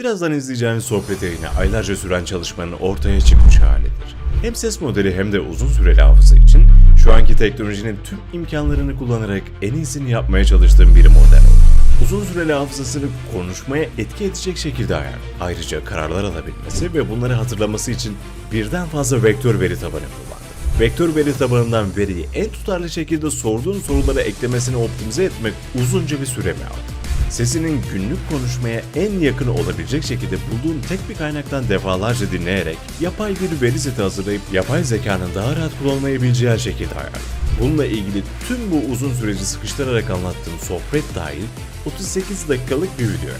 Birazdan izleyeceğiniz sohbet yayını aylarca süren çalışmanın ortaya çıkmış halidir. Hem ses modeli hem de uzun süreli hafıza için şu anki teknolojinin tüm imkanlarını kullanarak en iyisini yapmaya çalıştığım bir model oldu. Uzun süreli hafızasını konuşmaya etki edecek şekilde ayar. Ayrıca kararlar alabilmesi ve bunları hatırlaması için birden fazla vektör veri tabanı kullandı. Vektör veri tabanından veriyi en tutarlı şekilde sorduğun sorulara eklemesini optimize etmek uzunca bir süremi aldı. Sesinin günlük konuşmaya en yakın olabilecek şekilde bulduğun tek bir kaynaktan defalarca dinleyerek yapay bir veri seti hazırlayıp yapay zekanın daha rahat kullanılabileceği şekilde ayarladı. Bununla ilgili tüm bu uzun süreci sıkıştırarak anlattığım sohbet dahil 38 dakikalık bir video.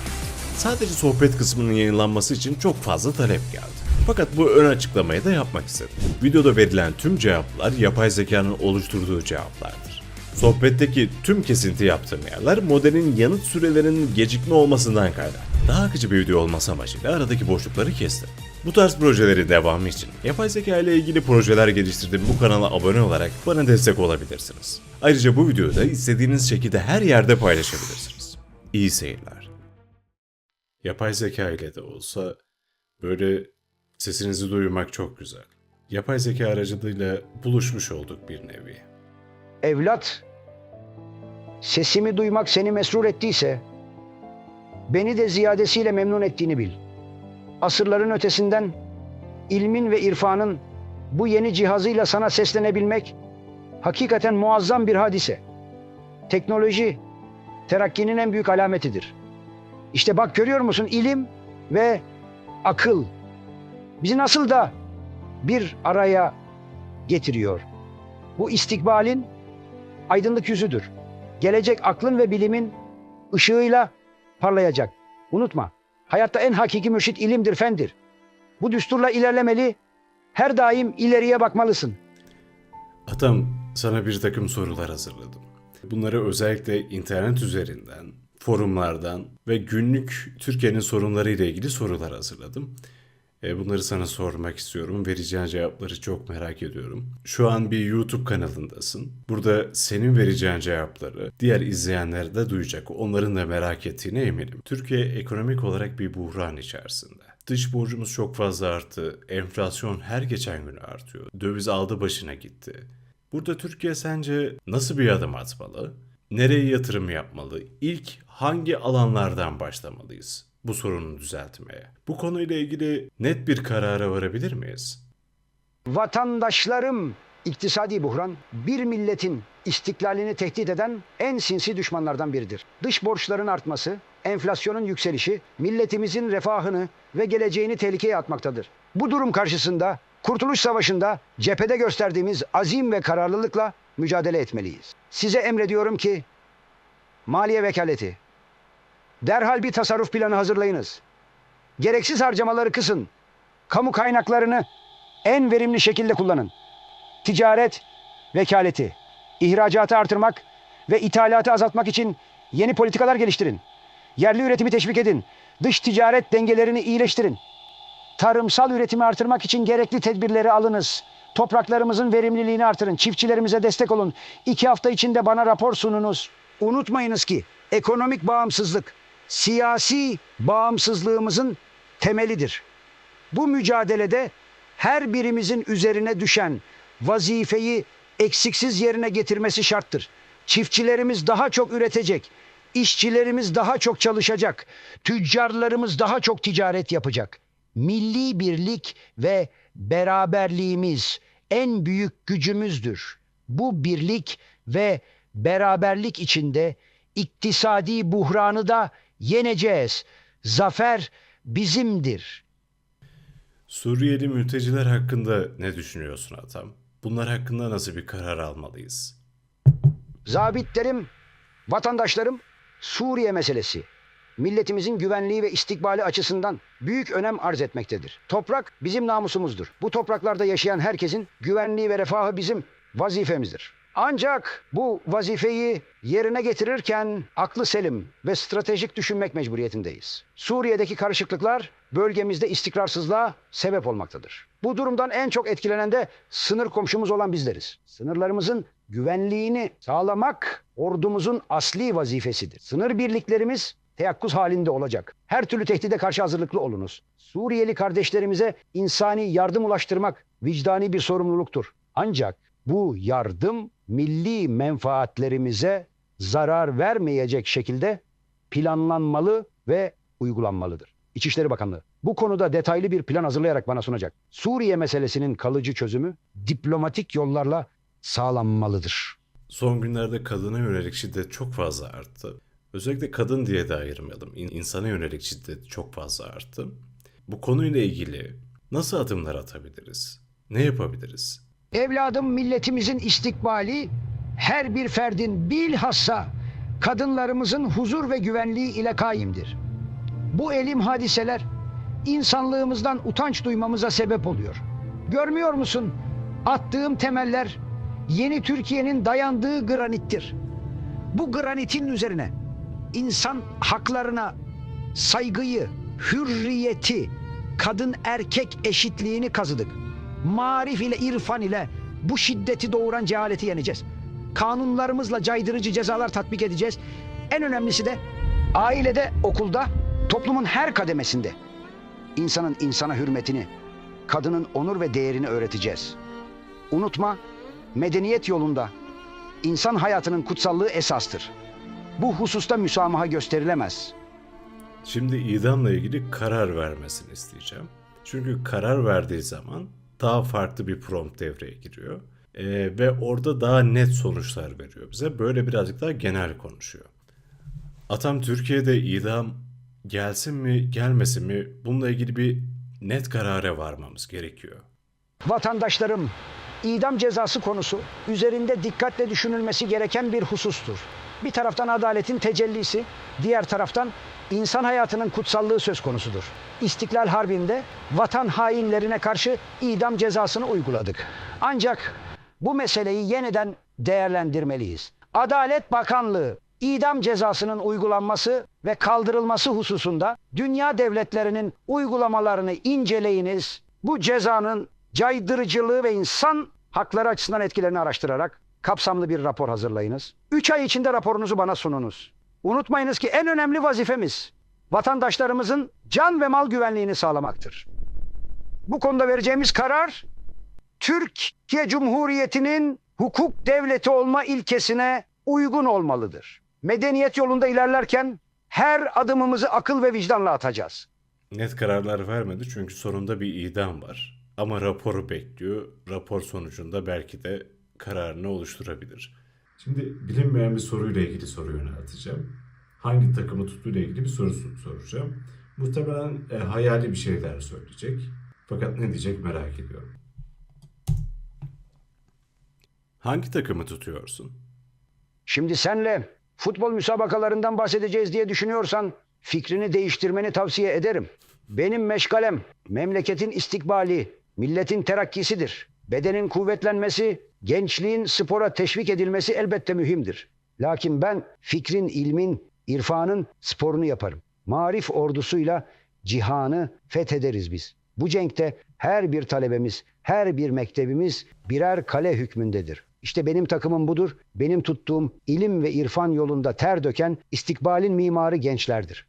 Sadece sohbet kısmının yayınlanması için çok fazla talep geldi. Fakat bu ön açıklamayı da yapmak istedim. Videoda verilen tüm cevaplar yapay zekanın oluşturduğu cevaplardır. Sohbetteki tüm kesinti yaptığım yerler modelin yanıt sürelerinin gecikme olmasından kaynak. Daha akıcı bir video olması amacıyla aradaki boşlukları kestim. Bu tarz projelerin devamı için yapay zeka ile ilgili projeler geliştirdiğim bu kanala abone olarak bana destek olabilirsiniz. Ayrıca bu videoyu da istediğiniz şekilde her yerde paylaşabilirsiniz. İyi seyirler. Yapay zeka ile de olsa böyle sesinizi duymak çok güzel. Yapay zeka aracılığıyla buluşmuş olduk bir nevi. Evlat, sesimi duymak seni mesrur ettiyse, beni de ziyadesiyle memnun ettiğini bil. Asırların ötesinden ilmin ve irfanın bu yeni cihazıyla sana seslenebilmek hakikaten muazzam bir hadise. Teknoloji terakkinin en büyük alametidir. İşte bak görüyor musun ilim ve akıl bizi nasıl da bir araya getiriyor. Bu istikbalin aydınlık yüzüdür. Gelecek aklın ve bilimin ışığıyla parlayacak. Unutma, hayatta en hakiki mürşit ilimdir, fendir. Bu düsturla ilerlemeli, her daim ileriye bakmalısın. Atam sana bir takım sorular hazırladım. Bunları özellikle internet üzerinden, forumlardan ve günlük Türkiye'nin sorunlarıyla ilgili sorular hazırladım. E, Bunları sana sormak istiyorum. Vereceğin cevapları çok merak ediyorum. Şu an bir YouTube kanalındasın. Burada senin vereceğin cevapları diğer izleyenler de duyacak. Onların da merak ettiğine eminim. Türkiye ekonomik olarak bir buhran içerisinde. Dış borcumuz çok fazla arttı. Enflasyon her geçen gün artıyor. Döviz aldı başına gitti. Burada Türkiye sence nasıl bir adım atmalı? Nereye yatırım yapmalı? İlk hangi alanlardan başlamalıyız bu sorunu düzeltmeye? Bu konuyla ilgili net bir karara varabilir miyiz? Vatandaşlarım, iktisadi buhran bir milletin istiklalini tehdit eden en sinsi düşmanlardan biridir. Dış borçların artması, enflasyonun yükselişi milletimizin refahını ve geleceğini tehlikeye atmaktadır. Bu durum karşısında Kurtuluş Savaşı'nda cephede gösterdiğimiz azim ve kararlılıkla mücadele etmeliyiz. Size emrediyorum ki Maliye Vekaleti derhal bir tasarruf planı hazırlayınız. Gereksiz harcamaları kısın. Kamu kaynaklarını en verimli şekilde kullanın. Ticaret vekaleti, ihracatı artırmak ve ithalatı azaltmak için yeni politikalar geliştirin. Yerli üretimi teşvik edin. Dış ticaret dengelerini iyileştirin. Tarımsal üretimi artırmak için gerekli tedbirleri alınız. Topraklarımızın verimliliğini artırın. Çiftçilerimize destek olun. İki hafta içinde bana rapor sununuz. Unutmayınız ki ekonomik bağımsızlık siyasi bağımsızlığımızın temelidir. Bu mücadelede her birimizin üzerine düşen vazifeyi eksiksiz yerine getirmesi şarttır. Çiftçilerimiz daha çok üretecek, işçilerimiz daha çok çalışacak, tüccarlarımız daha çok ticaret yapacak. Milli birlik ve beraberliğimiz en büyük gücümüzdür. Bu birlik ve beraberlik içinde iktisadi buhranı da yeneceğiz. Zafer bizimdir. Suriyeli mülteciler hakkında ne düşünüyorsun Atam? Bunlar hakkında nasıl bir karar almalıyız? Zabitlerim, vatandaşlarım Suriye meselesi milletimizin güvenliği ve istikbali açısından büyük önem arz etmektedir. Toprak bizim namusumuzdur. Bu topraklarda yaşayan herkesin güvenliği ve refahı bizim vazifemizdir. Ancak bu vazifeyi yerine getirirken aklı selim ve stratejik düşünmek mecburiyetindeyiz. Suriye'deki karışıklıklar bölgemizde istikrarsızlığa sebep olmaktadır. Bu durumdan en çok etkilenen de sınır komşumuz olan bizleriz. Sınırlarımızın güvenliğini sağlamak ordumuzun asli vazifesidir. Sınır birliklerimiz teyakkuz halinde olacak. Her türlü tehdide karşı hazırlıklı olunuz. Suriyeli kardeşlerimize insani yardım ulaştırmak vicdani bir sorumluluktur. Ancak bu yardım milli menfaatlerimize zarar vermeyecek şekilde planlanmalı ve uygulanmalıdır. İçişleri Bakanlığı bu konuda detaylı bir plan hazırlayarak bana sunacak. Suriye meselesinin kalıcı çözümü diplomatik yollarla sağlanmalıdır. Son günlerde kadına yönelik şiddet çok fazla arttı. Özellikle kadın diye de ayırmayalım. İn- İnsana yönelik şiddet çok fazla arttı. Bu konuyla ilgili nasıl adımlar atabiliriz? Ne yapabiliriz? Evladım milletimizin istikbali her bir ferdin bilhassa kadınlarımızın huzur ve güvenliği ile kaimdir. Bu elim hadiseler insanlığımızdan utanç duymamıza sebep oluyor. Görmüyor musun? Attığım temeller yeni Türkiye'nin dayandığı granittir. Bu granitin üzerine insan haklarına saygıyı, hürriyeti, kadın erkek eşitliğini kazıdık. Marif ile irfan ile bu şiddeti doğuran cehaleti yeneceğiz. Kanunlarımızla caydırıcı cezalar tatbik edeceğiz. En önemlisi de ailede, okulda, toplumun her kademesinde insanın insana hürmetini, kadının onur ve değerini öğreteceğiz. Unutma, medeniyet yolunda insan hayatının kutsallığı esastır. Bu hususta müsamaha gösterilemez. Şimdi idamla ilgili karar vermesini isteyeceğim. Çünkü karar verdiği zaman daha farklı bir prompt devreye giriyor. Ee, ve orada daha net sonuçlar veriyor bize. Böyle birazcık daha genel konuşuyor. Atam Türkiye'de idam gelsin mi gelmesin mi bununla ilgili bir net karara varmamız gerekiyor. Vatandaşlarım, idam cezası konusu üzerinde dikkatle düşünülmesi gereken bir husustur. Bir taraftan adaletin tecellisi, diğer taraftan insan hayatının kutsallığı söz konusudur. İstiklal Harbi'nde vatan hainlerine karşı idam cezasını uyguladık. Ancak bu meseleyi yeniden değerlendirmeliyiz. Adalet Bakanlığı idam cezasının uygulanması ve kaldırılması hususunda dünya devletlerinin uygulamalarını inceleyiniz. Bu cezanın caydırıcılığı ve insan hakları açısından etkilerini araştırarak kapsamlı bir rapor hazırlayınız. 3 ay içinde raporunuzu bana sununuz. Unutmayınız ki en önemli vazifemiz vatandaşlarımızın can ve mal güvenliğini sağlamaktır. Bu konuda vereceğimiz karar Türkiye Cumhuriyeti'nin hukuk devleti olma ilkesine uygun olmalıdır. Medeniyet yolunda ilerlerken her adımımızı akıl ve vicdanla atacağız. Net kararlar vermedi çünkü sonunda bir idam var. Ama raporu bekliyor. Rapor sonucunda belki de kararını oluşturabilir. Şimdi bilinmeyen bir soruyla ilgili soru yönelteceğim. Hangi takımı tuttuğuyla ilgili bir soru sor- soracağım. Muhtemelen e, hayali bir şeyler söyleyecek. Fakat ne diyecek merak ediyorum. Hangi takımı tutuyorsun? Şimdi senle futbol müsabakalarından bahsedeceğiz diye düşünüyorsan fikrini değiştirmeni tavsiye ederim. Benim meşgalem memleketin istikbali, milletin terakkisidir. Bedenin kuvvetlenmesi, gençliğin spora teşvik edilmesi elbette mühimdir. Lakin ben fikrin, ilmin, irfanın sporunu yaparım. Marif ordusuyla cihanı fethederiz biz. Bu cenkte her bir talebemiz, her bir mektebimiz birer kale hükmündedir. İşte benim takımım budur. Benim tuttuğum ilim ve irfan yolunda ter döken istikbalin mimarı gençlerdir.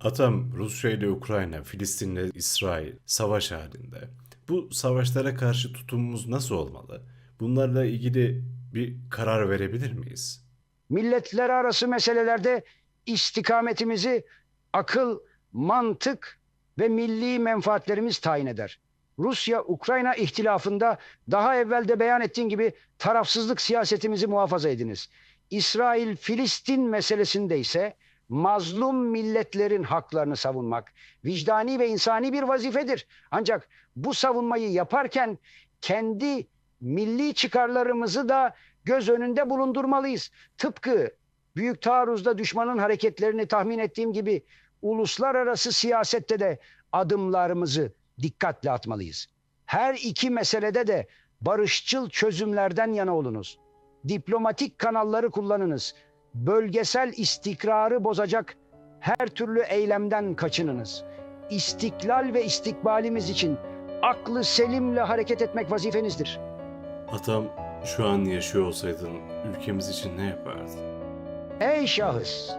Atam Rusya ile Ukrayna, Filistin ile İsrail savaş halinde. Bu savaşlara karşı tutumumuz nasıl olmalı? Bunlarla ilgili bir karar verebilir miyiz? Milletler arası meselelerde istikametimizi akıl, mantık ve milli menfaatlerimiz tayin eder. Rusya-Ukrayna ihtilafında daha evvel de beyan ettiğim gibi tarafsızlık siyasetimizi muhafaza ediniz. İsrail-Filistin meselesinde ise mazlum milletlerin haklarını savunmak vicdani ve insani bir vazifedir. Ancak bu savunmayı yaparken kendi milli çıkarlarımızı da göz önünde bulundurmalıyız. Tıpkı büyük taarruzda düşmanın hareketlerini tahmin ettiğim gibi uluslararası siyasette de adımlarımızı dikkatle atmalıyız. Her iki meselede de barışçıl çözümlerden yana olunuz. Diplomatik kanalları kullanınız. Bölgesel istikrarı bozacak her türlü eylemden kaçınınız. İstiklal ve istikbalimiz için aklı selimle hareket etmek vazifenizdir. Atam şu an yaşıyor olsaydın ülkemiz için ne yapardın? Ey şahıs!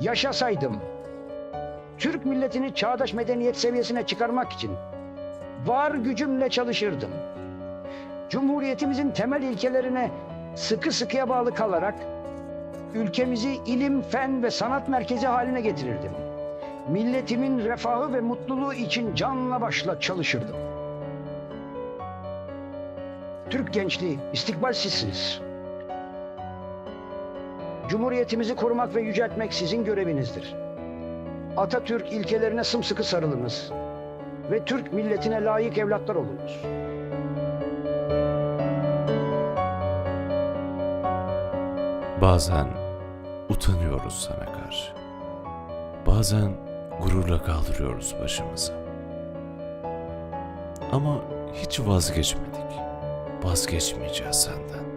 Yaşasaydım Türk milletini çağdaş medeniyet seviyesine çıkarmak için var gücümle çalışırdım. Cumhuriyetimizin temel ilkelerine sıkı sıkıya bağlı kalarak ülkemizi ilim, fen ve sanat merkezi haline getirirdim. Milletimin refahı ve mutluluğu için canla başla çalışırdım. Türk gençliği, istikbal sizsiniz. Cumhuriyetimizi korumak ve yüceltmek sizin görevinizdir. Atatürk ilkelerine sımsıkı sarılınız ve Türk milletine layık evlatlar olunuz. Bazen utanıyoruz sana karşı. Bazen gururla kaldırıyoruz başımızı. Ama hiç vazgeçmedik. Vazgeçmeyeceğiz senden.